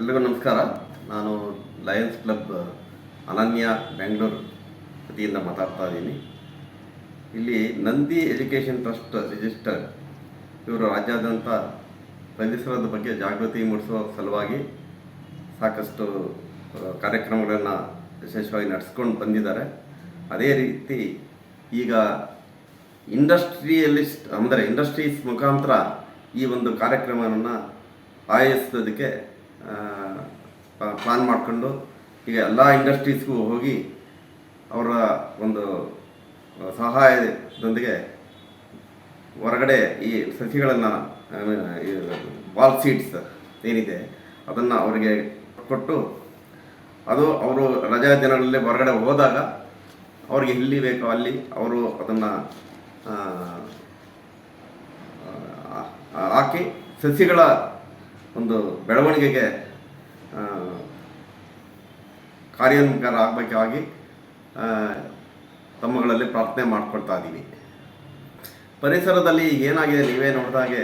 ಎಲ್ರಿಗೂ ನಮಸ್ಕಾರ. ನಾನು ಲಯನ್ಸ್ ಕ್ಲಬ್ ಅನನ್ಯ, ಬೆಂಗಳೂರು ವತಿಯಿಂದ ಮಾತಾಡ್ತಾ ಇದ್ದೀನಿ. ಇಲ್ಲಿ ನಂದಿ ಎಜುಕೇಷನ್ ಟ್ರಸ್ಟ್ ರಿಜಿಸ್ಟರ್ ಇವರು ರಾಜ್ಯಾದ್ಯಂತ ಪರಿಸರದ ಬಗ್ಗೆ ಜಾಗೃತಿ ಮೂಡಿಸುವ ಸಲುವಾಗಿ ಸಾಕಷ್ಟು ಕಾರ್ಯಕ್ರಮಗಳನ್ನು ವಿಶೇಷವಾಗಿ ನಡೆಸ್ಕೊಂಡು ಬಂದಿದ್ದಾರೆ. ಅದೇ ರೀತಿ ಈಗ ಇಂಡಸ್ಟ್ರಿಯಲಿಸ್ಟ್ ಅಂದರೆ ಇಂಡಸ್ಟ್ರೀಸ್ ಮುಖಾಂತರ ಈ ಒಂದು ಕಾರ್ಯಕ್ರಮವನ್ನು ಆಯೋಜಿಸೋದಕ್ಕೆ ಪ್ಲಾನ್ ಮಾಡಿಕೊಂಡು ಈಗ ಎಲ್ಲ ಇಂಡಸ್ಟ್ರೀಸ್ಗೂ ಹೋಗಿ ಅವರ ಒಂದು ಸಹಾಯದೊಂದಿಗೆ ಹೊರಗಡೆ ಈ ಸಸಿಗಳನ್ನು ಬಾಲ್ ಸೀಡ್ಸ್ ಏನಿದೆ ಅದನ್ನು ಅವರಿಗೆ ಕೊಟ್ಟು ಅದು ಅವರು ರಜಾ ದಿನಗಳಲ್ಲಿ ಹೊರಗಡೆ ಹೋದಾಗ ಅವ್ರಿಗೆ ಎಲ್ಲಿ ಬೇಕೋ ಅಲ್ಲಿ ಅವರು ಅದನ್ನು ಹಾಕಿ ಸಸಿಗಳ ಒಂದು ಬೆಳವಣಿಗೆಗೆ ಕಾರ್ಯೋನ್ಮುಖರಾಗಬೇಕಾಗಿ ತಮ್ಮಗಳಲ್ಲಿ ಪ್ರಾರ್ಥನೆ ಮಾಡ್ಕೊಳ್ತಾ ಇದ್ದೀವಿ. ಪರಿಸರದಲ್ಲಿ ಏನಾಗಿದೆ ನೀವೇ ನೋಡಿದಾಗೆ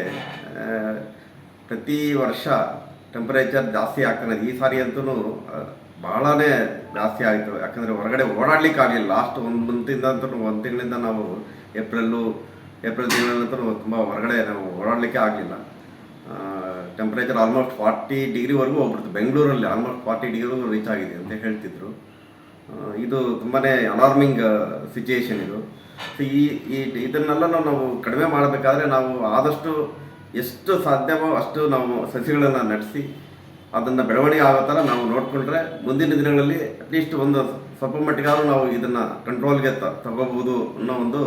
ಪ್ರತಿ ವರ್ಷ ಟೆಂಪರೇಚರ್ ಜಾಸ್ತಿ ಆಗ್ತಾನೆ. ಈ ಸಾರಿ ಅಂತೂ ಬಹಳನೇ ಜಾಸ್ತಿ ಆಯಿತು. ಯಾಕಂದರೆ ಹೊರಗಡೆ ಓಡಾಡ್ಲಿಕ್ಕೆ ಆಗಲಿಲ್ಲ. ಲಾಸ್ಟ್ ಒಂದು ಮಂತಿಂದ ಅಂತೂ, ಒಂದು ತಿಂಗಳಿಂದ ನಾವು ಏಪ್ರಿಲ್ಲು, ಏಪ್ರಿಲ್ ತಿಂಗಳಂತೂ ತುಂಬ ಹೊರಗಡೆ ನಾವು ಓಡಾಡಲಿಕ್ಕೆ ಆಗಲಿಲ್ಲ. ಟೆಂಪರೇಚರ್ ಆಲ್ಮೋಸ್ಟ್ ಫಾರ್ಟಿ ಡಿಗ್ರಿವರೆಗೂ ಹೋಗ್ಬಿಡ್ತು. ಬೆಂಗಳೂರಲ್ಲಿ ಆಲ್ಮೋಸ್ಟ್ ಫಾರ್ಟಿ ಡಿಗ್ರಿವರೆಗೂ ರೀಚ್ ಆಗಿದೆ ಅಂತ ಹೇಳ್ತಿದ್ರು. ಇದು ತುಂಬಾ ಅಲಾರ್ಮಿಂಗ್ ಸಿಚುಯೇಷನ್ ಇದು. ಸೊ ಈ ಈ ಇದನ್ನೆಲ್ಲ ನಾವು ಕಡಿಮೆ ಮಾಡಬೇಕಾದ್ರೆ ನಾವು ಆದಷ್ಟು ಎಷ್ಟು ಸಾಧ್ಯವೋ ಅಷ್ಟು ನಾವು ಸಸಿಗಳನ್ನು ನಡೆಸಿ ಅದನ್ನು ಬೆಳವಣಿಗೆ ಆಗೋ ಥರ ನಾವು ನೋಡಿಕೊಂಡ್ರೆ ಮುಂದಿನ ದಿನಗಳಲ್ಲಿ ಅಟ್ಲೀಸ್ಟ್ ಒಂದು ಸ್ವಲ್ಪ ಮಟ್ಟಿಗಾದ್ರೂ ನಾವು ಇದನ್ನು ಕಂಟ್ರೋಲ್ಗೆ ತ, ತಗೋಬಹುದು ಅನ್ನೋ ಒಂದು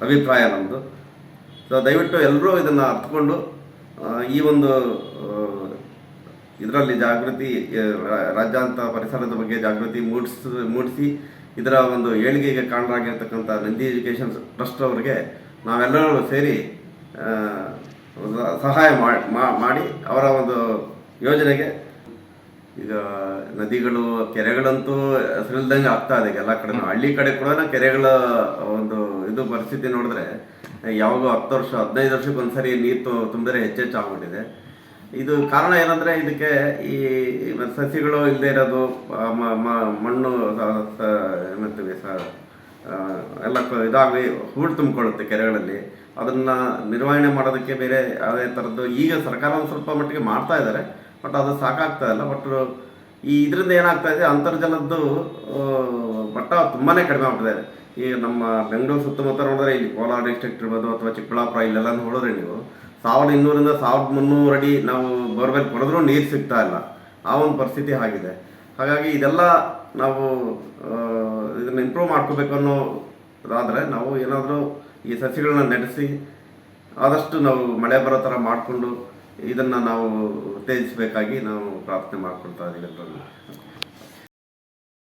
ಅಭಿಪ್ರಾಯ ನಮ್ಮದು ಸೊ ದಯವಿಟ್ಟು ಎಲ್ಲರೂ ಇದನ್ನು ಹತ್ಕೊಂಡು ಈ ಒಂದು ಇದರಲ್ಲಿ ಜಾಗೃತಿ ರಾಜ್ಯಾಂತ ಪರಿಸರದ ಬಗ್ಗೆ ಜಾಗೃತಿ ಮೂಡಿಸ್, ಮೂಡಿಸಿ ಇದರ ಒಂದು ಏಳಿಗೆಗೆ ಕಾರಣರಾಗಿರ್ತಕ್ಕಂಥ ನಂದಿ ಎಜುಕೇಷನ್ ಟ್ರಸ್ಟ್ ಅವರಿಗೆ ನಾವೆಲ್ಲರೂ ಸೇರಿ ಸಹಾಯ ಮಾಡಿ ಅವರ ಒಂದು ಯೋಜನೆಗೆ ಈಗ ನದಿಗಳು ಕೆರೆಗಳಂತೂ ಹೆಸರಿಲ್ದಂಗೆ ಆಗ್ತಾ ಇದೆ ಎಲ್ಲ ಕಡೆ. ಹಳ್ಳಿ ಕಡೆ ಕೂಡ ಕೆರೆಗಳ ಒಂದು ಇದು ಪರಿಸ್ಥಿತಿ ನೋಡಿದ್ರೆ ಯಾವಾಗ ಹತ್ತು ವರ್ಷ ಹದಿನೈದು ವರ್ಷಕ್ಕೆ ಒಂದ್ಸರಿ ನೀರು ತುಂಬಿದ್ರೆ ಹೆಚ್ಚೆಚ್ಚು ಆಗ್ಬಿಟ್ಟಿದೆ. ಇದು ಕಾರಣ ಏನಂದ್ರೆ ಇದಕ್ಕೆ ಈ ಸಸಿಗಳು ಇಲ್ಲದೆ ಇರೋದು ಮಣ್ಣು ಸ ಎಲ್ಲ ಇದಾಗಿ ಹೂಳು ತುಂಬಿಕೊಳ್ಳುತ್ತೆ ಕೆರೆಗಳಲ್ಲಿ. ಅದನ್ನ ನಿರ್ವಹಣೆ ಮಾಡೋದಕ್ಕೆ ಬೇರೆ ಅದೇ ಥರದ್ದು ಈಗ ಸರ್ಕಾರ ಒಂದು ಸ್ವಲ್ಪ ಮಟ್ಟಿಗೆ ಮಾಡ್ತಾ ಇದ್ದಾರೆ. ಬಟ್ ಅದು ಸಾಕಾಗ್ತಾ ಇಲ್ಲ. ಬಟ್ ಈ ಇದರಿಂದ ಏನಾಗ್ತಾ ಇದೆ, ಅಂತರ್ಜಲದ್ದು ಮಟ್ಟ ತುಂಬಾ ಕಡಿಮೆ ಆಗ್ಬಿಟ್ಟಿದೆ. ಈಗ ನಮ್ಮ ಬೆಂಗಳೂರು ಸುತ್ತಮುತ್ತ ನೋಡಿದ್ರೆ ಇಲ್ಲಿ ಕೋಲಾರ ಡಿಸ್ಟ್ರಿಕ್ಟ್ ಇರ್ಬೋದು ಅಥವಾ ಚಿಕ್ಕಬಳ್ಳಾಪುರ ಇಲ್ಲೆಲ್ಲ ನೋಡಿದ್ರೆ ನೀವು ಸಾವಿರದ ಇನ್ನೂರಿಂದ ಸಾವಿರದ ಮುನ್ನೂರು ಅಡಿ ನಾವು ಬೋರ್ವೆಲ್ ಕೊಡಿದ್ರೂ ನೀರು ಸಿಗ್ತಾ ಇಲ್ಲ. ಆ ಒಂದು ಪರಿಸ್ಥಿತಿ ಆಗಿದೆ. ಹಾಗಾಗಿ ಇದೆಲ್ಲ ನಾವು ಇದನ್ನು ಇದನ್ನ ಇಂಪ್ರೂವ್ ಮಾಡ್ಕೋಬೇಕು ಅನ್ನೋದಾದರೆ ನಾವು ಏನಾದರೂ ಈ ಸಸಿಗಳನ್ನ ನಡೆಸಿ ಆದಷ್ಟು ನಾವು ಮಳೆ ಬರೋ ಥರ ಮಾಡಿಕೊಂಡು ಇದನ್ನು ನಾವು ಉತ್ತೇಜಿಸಬೇಕಾಗಿ ನಾವು ಪ್ರಾರ್ಥನೆ ಮಾಡ್ಕೊಳ್ತಾ ಇದ್ದೀವಿ